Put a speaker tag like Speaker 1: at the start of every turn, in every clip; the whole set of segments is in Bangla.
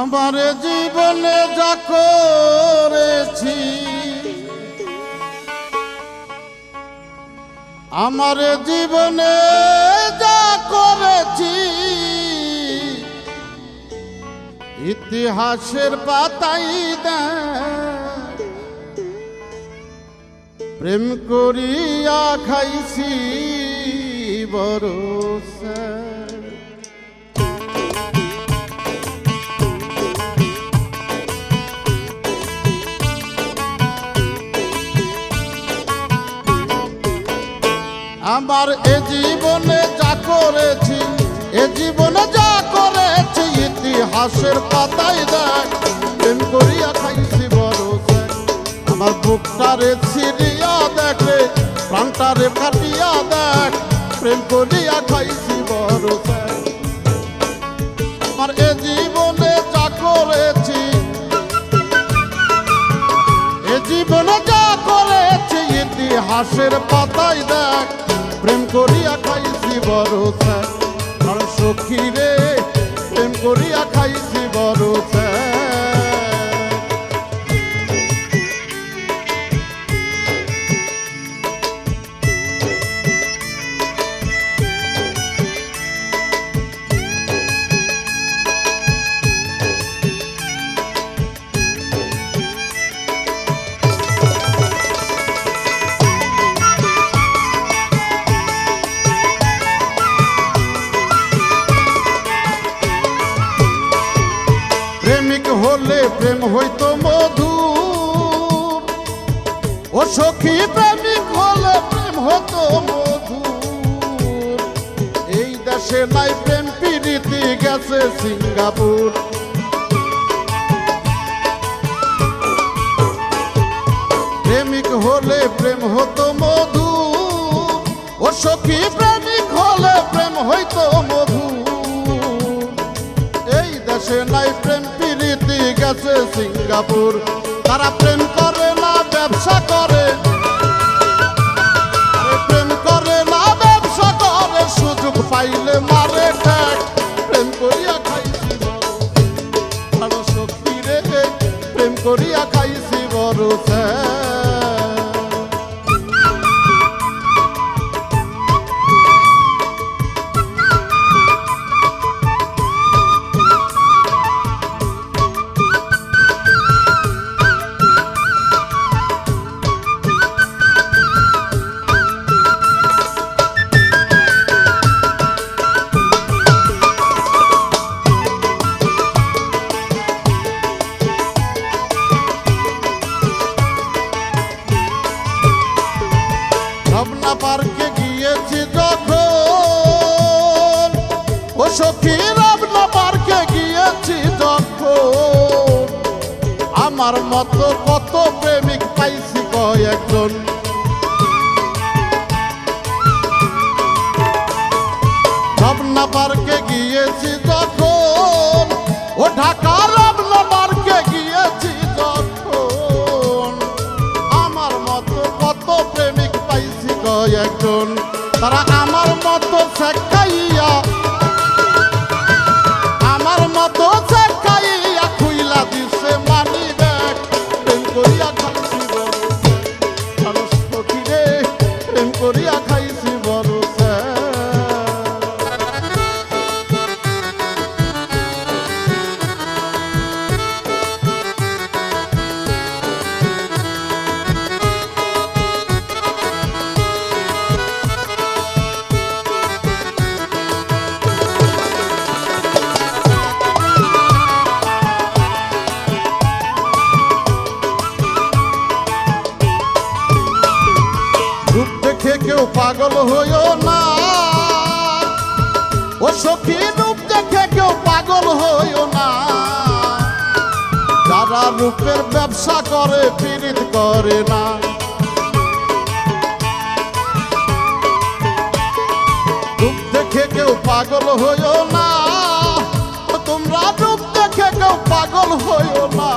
Speaker 1: আমার জীবনে যা করেছি। আমার জীবনে যা করেছি ইতিহাসের পাতাই প্রেম করিয়া খাইছি বড় আমার এ জীবনে যা করেছি, এ জীবনে যা করেছি, ইতিহাসের পাতায় দেখ, প্রেম করিয়া খাইছি বড়। আমার বুকটারে ছিড়িয়া দেখে, প্রাণটারে কাটিয়া দেখ, প্রেম করিয়া খাইছি বড়। আমার এ জীবনে যা করেছি, এ জীবনে যা করেছি, ইতিহাসের পাতায় দেখ প্রেম করিয়া খাইছি বড় স্যার। আর সখী রে প্রেম করিয়া খাইছি বড় প্রেমিক হলে প্রেম হইতো মধু ও সখী প্রেমিক হলে প্রেম হতো মধু এই দেশে নাই প্রেম, পিরিতি গেছে সিঙ্গাপুর। প্রেমিক হলে প্রেম হতো মধু ও সখী প্রেমিক হলে প্রেম হইতো মধু গেছে সিঙ্গাপুর। তারা প্রেম করে না, ব্যবসা করে। প্রেম করে না, ব্যবসা করে। সুযোগ পাইলে মারে প্রেম করিয়া খাইছি বড় বড় সখী রে, প্রেম করিয়া খাইছি বড় স্যার। আমার মতো কত প্রেমিক পাইছি কয়েকজন রমনা পার্কে গিয়েছি যখন, ও ঢাকা রমনা পার্কে গিয়েছি যখন, আমার মতো কত প্রেমিক পাইছি কয়েকজন তারা আমার করিয়া কেউ পাগল হইও না। ও সখী রূপ দেখে কেউ পাগল হইও না। যারা রূপের ব্যবসা করে, পীড়িত করে না। কেউ পাগল হইও না। তোমরা রূপ দেখে কেউ পাগল হইও না।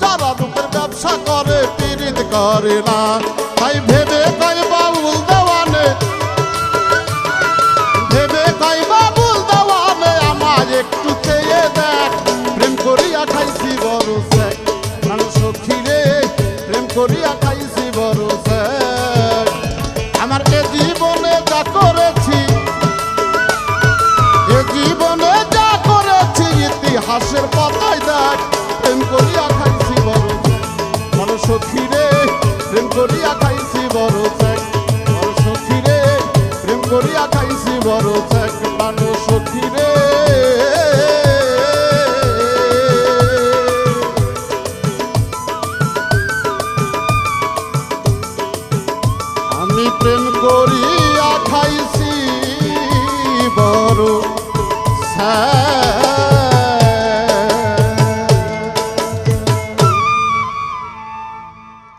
Speaker 1: যারা রূপের ব্যবসা করে, পীড়িত করে না। তাই ভেবে কয় দেখ, প্রেম করিয়া খাইছি বড় স্যাক মানুষ সখী রে, প্রেম করিয়া খাইছি বড় স্যাক আমার এ জীবনে যা করেছি, এ জীবনে যা করেছি, ইতিহাসের পাতায় দেখ, প্রেম করিয়া খাইছি বড় বড় সখী রে, প্রেম করিয়া খাইছি বড় ত্যাগ বড় সখী রে, প্রেম করিয়া খাইছি বড় ত্যাগ মানুষ সখী রে। করিয়া খাইছি বড় স্যার।